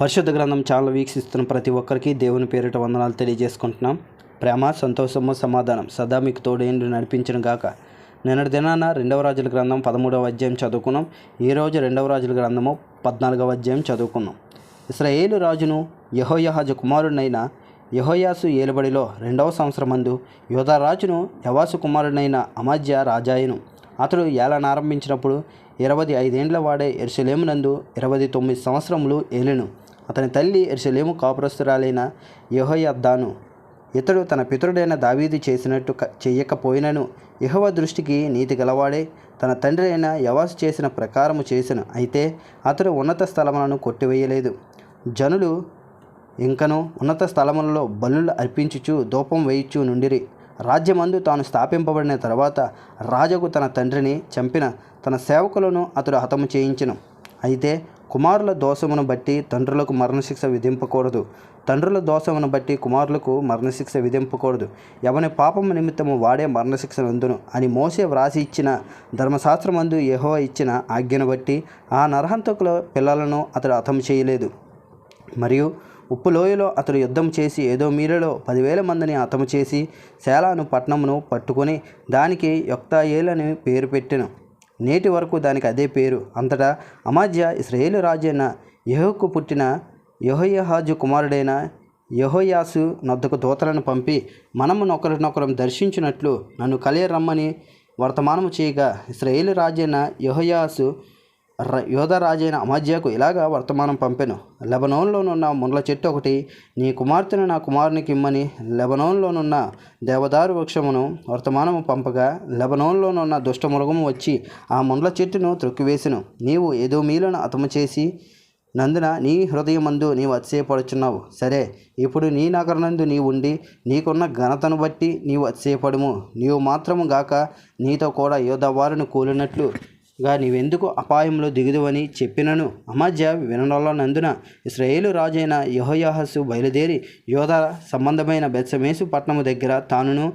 పరిశుద్ధ గ్రంథం ఛానల్ వీక్షిస్తున్న ప్రతి ఒక్కరికి దేవుని పేరిట వందనాలు తెలియజేసుకుంటున్నాం. ప్రేమ సంతోషము సమాధానం సదా మీకు తోడేండు నడిపించిన గాక. నిన్నటి దినాన రెండవ రాజుల గ్రంథం పదమూడవ అధ్యాయం చదువుకున్నాం. ఈ రోజు రెండవ రాజుల గ్రంథము పద్నాలుగవ అధ్యాయం చదువుకున్నాం. ఇస్రాయేలు రాజును యహోయహజ కుమారుడైన యహోయాసు ఏలుబడిలో రెండవ సంవత్సరం మందు రాజును యవాసు కుమారుడైన అమాజ్య రాజాయను. అతడు ఏలనారంభించినప్పుడు ఇరవై ఐదేండ్ల వాడే ఎరుసలేమునందు ఇరవై తొమ్మిది సంవత్సరములు ఏలెను. అతని తల్లి ఎరుసలేము కాపురస్తురాలైన యహోయద్దాను ఇతడు తన పితరుడైన దావీదు చేసినట్టు చేయకపోయినను యహవ దృష్టికి నీతి గలవాడే తన తండ్రి అయిన యవాసు చేసిన ప్రకారము చేసిన. అయితే అతడు ఉన్నత స్థలములను కొట్టివేయలేదు. జనులు ఇంకను ఉన్నత స్థలములలో బలులు అర్పించుచు దూపం వేయుచు నుండిరి. రాజ్యమందు తాను స్థాపింపబడిన తర్వాత రాజుకు తన తండ్రిని చంపిన తన సేవకులను అతడు హతము చేయించను. అయితే కుమారుల దోషమును బట్టి తండ్రులకు మరణశిక్ష విధింపకూడదు. తండ్రుల దోషమును బట్టి కుమారులకు మరణశిక్ష విధింపకూడదు. ఎవని పాపము నిమిత్తము వాడే మరణశిక్ష నందును. అని మోసే వ్రాసి ఇచ్చిన ధర్మశాస్త్రమందు యహో ఇచ్చిన ఆజ్ఞను బట్టి ఆ నరహంతకుల పిల్లలను అతడు హతం చేయలేదు. మరియు ఉప్పు లోయలో అతడు యుద్ధం చేసి ఏదో మీరలో పదివేల మందిని అతము చేసి శేలాను పట్టణమును పట్టుకొని దానికి యొక్తాయేలని పేరు పెట్టెను. నేటి వరకు దానికి అదే పేరు. అంతటా అమాజ్య ఇస్రాయేలు రాజైన యహోకు పుట్టిన యహోయహాజు కుమారుడైన యెహోయాసు నొద్దకు దూతలను పంపి మనము నొకరినొకరం దర్శించినట్లు నన్ను కలియరమ్మని వర్తమానము చేయగా ఇస్రాయేలు రాజైన యహోయాసు ర- యోధ రాజైన అమాజ్యాకు ఇలాగా వర్తమానం పంపెను. లెబనోన్లోనున్న ముండ్ల చెట్టు ఒకటి నీ కుమార్తెను నా కుమారునికి ఇమ్మని లెబనోన్లోనున్న దేవదారు వృక్షమును వర్తమానము పంపగా లెబనోన్లోనున్న దుష్టమృగము వచ్చి ఆ ముండ్ల చెట్టును త్రొక్కివేసెను. నీవు ఏదో మీలను అతము చేసి నందున నీ హృదయమందు నీవు అతిశయపడుచున్నావు. సరే ఇప్పుడు నీ నగరనందు నీ ఉండి నీకున్న ఘనతను బట్టి నీవు అతిశయపడుము. నీవు మాత్రము గాక నీతో కూడా యోధవారును కూలినట్లు గా నీవెందుకు అపాయంలో దిగుదువని చెప్పినను? అమధ్య వినడంలోనందున ఇస్రాయేలు రాజైన యహోయాహస్సు బయలుదేరి యోధ సంబంధమైన బెత్సమేసు పట్టణము దగ్గర తానును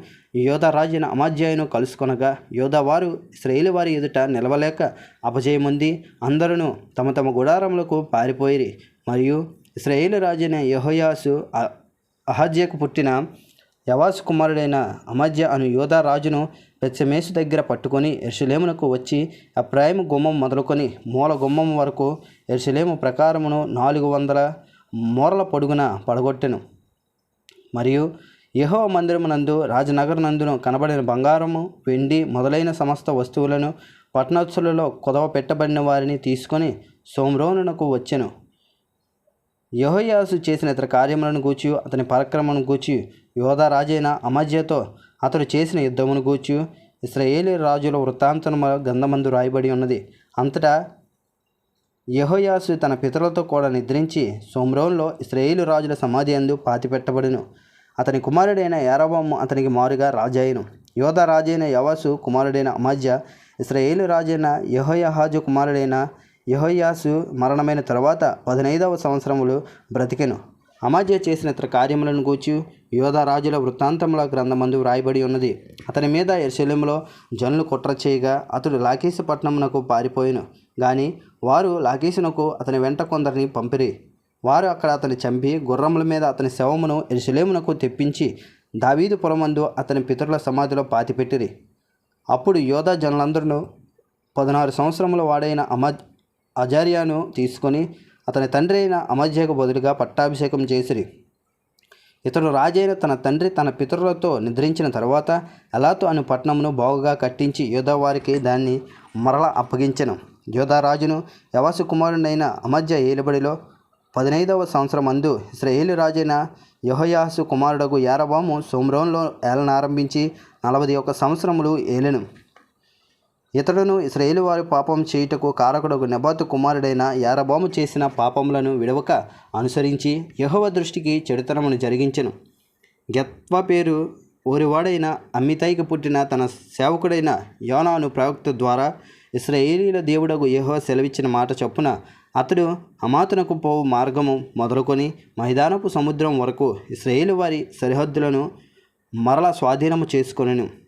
యోధ రాజైన అమాధ్యాయును కలుసుకొనగా యోధ వారు ఇస్రాయేలు వారి ఎదుట నిలవలేక అపజయముంది అందరూ తమ తమ గుడారములకు పారిపోయిరి. మరియు ఇస్రాయేలు రాజైన యహోయాసు అహజ్యకు పుట్టిన యవాసు కుమారుడైన అమధ్య అను యోధ రాజును బెత్సమేసు దగ్గర పట్టుకొని ఎర్షలేమునకు వచ్చి అప్రాయము గుమ్మం మొదలుకొని మూల గుమ్మం వరకు ఎర్షలేము ప్రకారమును నాలుగు వందల మూరల పొడుగున పడగొట్టెను. మరియు యహో మందిరమునందు రాజనగరనందును కనబడిన బంగారము వెండి మొదలైన సమస్త వస్తువులను పట్టణోత్సవులలో కొదవ పెట్టబడిన వారిని తీసుకొని సోమ్రోనునకు వచ్చెను. యహోయాసు చేసిన ఇతర కార్యములను గూర్చి అతని పరక్రమను గూర్చి యోధా రాజైన అమజ్యతో అతడు చేసిన యుద్ధమును గూర్చి ఇస్రాయేలీ రాజుల వృత్తాంతము గంధమందు రాయబడి ఉన్నది. అంతటా యహోయాసు తన పితరులతో కూడా నిద్రించి సోమ్రోన్లో ఇస్రాయేలు రాజుల సమాధి అందు పాతిపెట్టబడిను. అతని కుమారుడైన యారబాము అతనికి మారుగా రాజాయను యోధ రాజైన యవాసు కుమారుడైన అమాజ్య ఇస్రాయేలు రాజైన యహోయహాజు కుమారుడైన యహోయాసు మరణమైన తర్వాత పదనైదవ సంవత్సరములు బ్రతికెను. అమాజ్య చేసిన ఇతర కార్యములను గూర్చి రాజుల వృత్తాంతముల గ్రంథమందు వ్రాయబడి ఉన్నది. అతని మీద ఎర్శల్యంలో జనులు కుట్ర చేయగా అతడు లాకేశపట్నమునకు పట్టణమునకు పారిపోయెను. గాని వారు లాకేశునకు అతని వెంట కొందరిని పంపిరి. వారు అక్కడ అతని చంపి గుర్రముల మీద అతని శవమును ఎరుసలేమునకు తెప్పించి దావీదు పురమందు అతని పితరుల సమాధిలో పాతిపెట్టిరి. అప్పుడు యోధా జనులందరూ పదహారు సంవత్సరముల వాడైన అమ అజారియాను తీసుకొని అతని తండ్రి అయిన అమజ్యకు బదులుగా పట్టాభిషేకం చేసిరి. ఇతడు రాజైన తన తండ్రి తన పితరులతో నిద్రించిన తర్వాత ఎలాతో అని పట్టణమును బాగుగా కట్టించి యోధా వారికి దాన్ని మరల అప్పగించను. యోధారాజును యవాసు కుమారుడైన అమధ్య ఏలుబడిలో పదినైదవ సంవత్సరం అందు ఇస్రాయేలు రాజైన యెహోయాసు కుమారుడకు యారబాము సోమ్రోన్లో ఏలనారంభించి నలభై ఒక సంవత్సరములు ఏలెను. ఇతడును ఇస్రాయేలు వారి పాపం చేయుటకు కారకుడకు నెబాతు కుమారుడైన యారబాము చేసిన పాపములను విడవక అనుసరించి యహోవ దృష్టికి చెడుతనమును జరిగించెను. గెత్వా పేరు ఓరివాడైన అమ్మితాయికి పుట్టిన తన సేవకుడైన యోనాను ప్రవక్త ద్వారా ఇస్రాయేలీల దేవుడకు యహో సెలవిచ్చిన మాట చొప్పున అతడు హమాతునకు పోవు మార్గము మొదలుకొని మైదానపు సముద్రం వరకు ఇస్రాయేలు వారి సరిహద్దులను మరల స్వాధీనము చేసుకొనెను.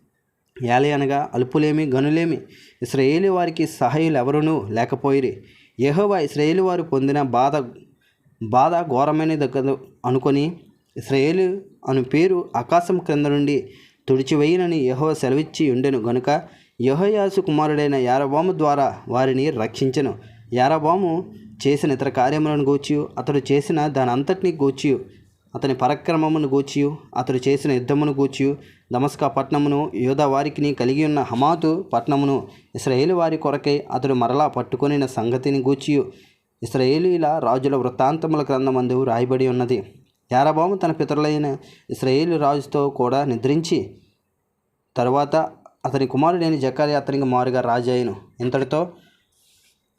ఏలయనగా అల్పులేమి గనులేమి ఇస్రాయేలు వారికి సహాయులు ఎవరునూ లేకపోయిరి. యహోవా ఇస్రాయేలు వారు పొందిన బాధ బాధ ఘోరమైనది దగ్గర అనుకొని ఇస్రాయేలు అను పేరు ఆకాశం క్రింద నుండి తుడిచివేయనని యహో సెలవిచ్చి ఉండెను గనుక యహోయాసు కుమారుడైన యారబాము ద్వారా వారిని రక్షించెను. యారబాము చేసిన ఇతర కార్యములను గూర్చి అతడు చేసిన దాని అంతటిని గూర్చి అతని పరక్రమమును గూర్చియు అతడు చేసిన యుద్ధమును గూర్చియు దమస్కా పట్టణమును యోధా వారికిని కలిగి ఉన్న హమాతు పట్టణమును ఇస్రాయేలు వారి కొరకై అతడు మరలా పట్టుకొనిన సంగతిని గూర్చియు. ఇస్రాయేలీల రాజుల వృత్తాంతముల గ్రంథమందు రాయబడి ఉన్నది. యారబాము తన పితరులైన ఇస్రాయేలు రాజుతో కూడా నిద్రించి తరువాత అతని కుమారుడైన జకారి అతనికి మారుగా రాజు అయిను ఇంతటితో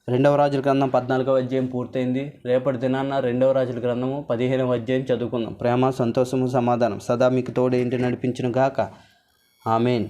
రెండవ రాజుల గ్రంథం పద్నాలుగవ అధ్యాయం పూర్తయింది. రేపటి దినాన్న రెండవ రాజుల గ్రంథము పదిహేనవ అధ్యాయం చదువుకుందాం. ప్రేమ సంతోషము సమాధానం. సదా మీకు తోడు ఏంటి నడిపించిన గాక ఆమెన్.